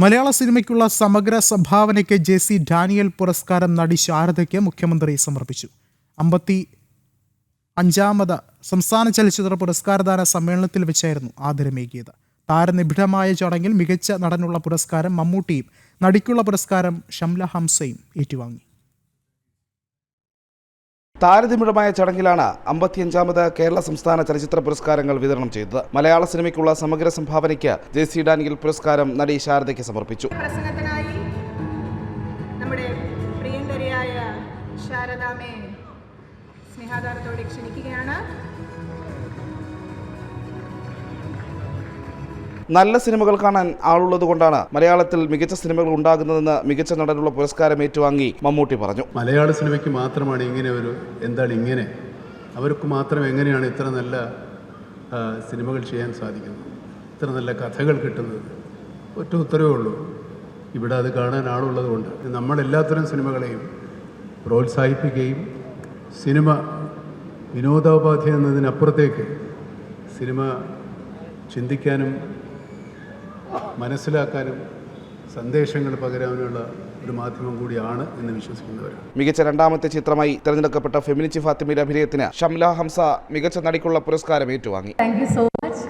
മലയാള സിനിമയ്ക്കുള്ള സമഗ്ര സംഭാവനയ്ക്ക് J C Daniel പുരസ്കാരം നടി ശാരദയ്ക്ക് മുഖ്യമന്ത്രി സമർപ്പിച്ചു. അമ്പത്തി അഞ്ചാമത് സംസ്ഥാന ചലച്ചിത്ര പുരസ്കാരദാന സമ്മേളനത്തിൽ വെച്ചായിരുന്നു ആദരമേകിയത്. താരനിബിഡമായ ചടങ്ങിൽ മികച്ച നടനുള്ള പുരസ്കാരം മമ്മൂട്ടിയും നടിക്കുള്ള പുരസ്കാരം ഷംല ഹംസയും ഏറ്റുവാങ്ങി. താരതമ്യമായ ചടങ്ങിലാണ് അമ്പത്തിയഞ്ചാമത് കേരള സംസ്ഥാന ചലച്ചിത്ര പുരസ്കാരങ്ങൾ വിതരണം ചെയ്തത്. മലയാള സിനിമയ്ക്കുള്ള സമഗ്ര സംഭാവനയ്ക്ക് ജെ സി ഡാനിയൽ പുരസ്കാരം നടി ശാരദയ്ക്ക് സമർപ്പിച്ചു. ശാരദാമേ സ്നേഹാധാരത്തോടെ ക്ഷണിക്കുകയാണ്. നല്ല സിനിമകൾ കാണാൻ ആളുള്ളത് കൊണ്ടാണ് മലയാളത്തിൽ മികച്ച സിനിമകൾ ഉണ്ടാകുന്നതെന്ന് മികച്ച നടനുള്ള പുരസ്കാരം ഏറ്റുവാങ്ങി മമ്മൂട്ടി പറഞ്ഞു. മലയാള സിനിമയ്ക്ക് മാത്രമാണ് ഇങ്ങനെ ഒരു എന്താണ് ഇങ്ങനെ? അവർക്ക് മാത്രം എങ്ങനെയാണ് ഇത്ര നല്ല സിനിമകൾ ചെയ്യാൻ സാധിക്കുന്നത്? ഇത്ര നല്ല കഥകൾ കിട്ടുന്നത്? ഒറ്റ ഉത്തരവേ ഉള്ളൂ. ഇവിടെ അത് കാണാൻ ആളുള്ളത് കൊണ്ട്. നമ്മളെല്ലാത്തരം സിനിമകളെയും പ്രോത്സാഹിപ്പിക്കുകയും സിനിമ വിനോദോപാധി എന്നതിനപ്പുറത്തേക്ക് സിനിമ ചിന്തിക്കാനും മനസ്സിലാക്കാനും സന്ദേശങ്ങൾ പകരാനുള്ള ഒരു മാധ്യമം കൂടിയാണ് എന്ന് വിശ്വസിക്കുന്നവരാണ്. മികച്ച രണ്ടാമത്തെ ചിത്രമായി തിരഞ്ഞെടുക്കപ്പെട്ട ഫെമിനിച്ചി ഫാത്തിമയുടെ അഭിനയത്തിന് ഷംല ഹംസ മികച്ച നടിക്കുള്ള പുരസ്കാരം ഏറ്റുവാങ്ങി. താങ്ക് യു സോ മച്ച്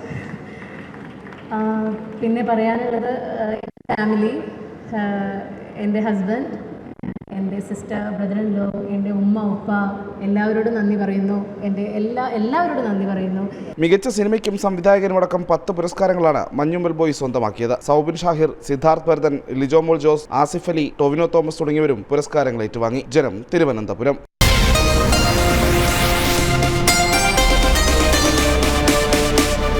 പിന്നെ പറയാനുള്ളത് ഫാമിലി എന്റെ ഹസ്ബൻഡ് എന്റെ സിസ്റ്റർ ബ്രദർ ലോ എന്റെ ഉമ്മ ഉപ്പ എല്ലാവരോടും നന്ദി പറയുന്നു. എന്റെ എല്ലാ എല്ലാവരോടും നന്ദി പറയുന്നു. മികച്ച സിനിമയ്ക്കും സംവിധായകനുമടക്കം പത്ത് പുരസ്കാരങ്ങളാണ് മഞ്ഞുമ്മൽ ബോയ് സ്വന്തമാക്കിയത്. സൗബിൻ ഷാഹിർ സിദ്ധാർത്ഥ് ഭരതൻ ലിജോമോൾ ജോസ് ആസിഫ് അലി ടൊവിനോ തോമസ് തുടങ്ങിയവരും പുരസ്കാരങ്ങൾ ഏറ്റുവാങ്ങി. ജനം തിരുവനന്തപുരം.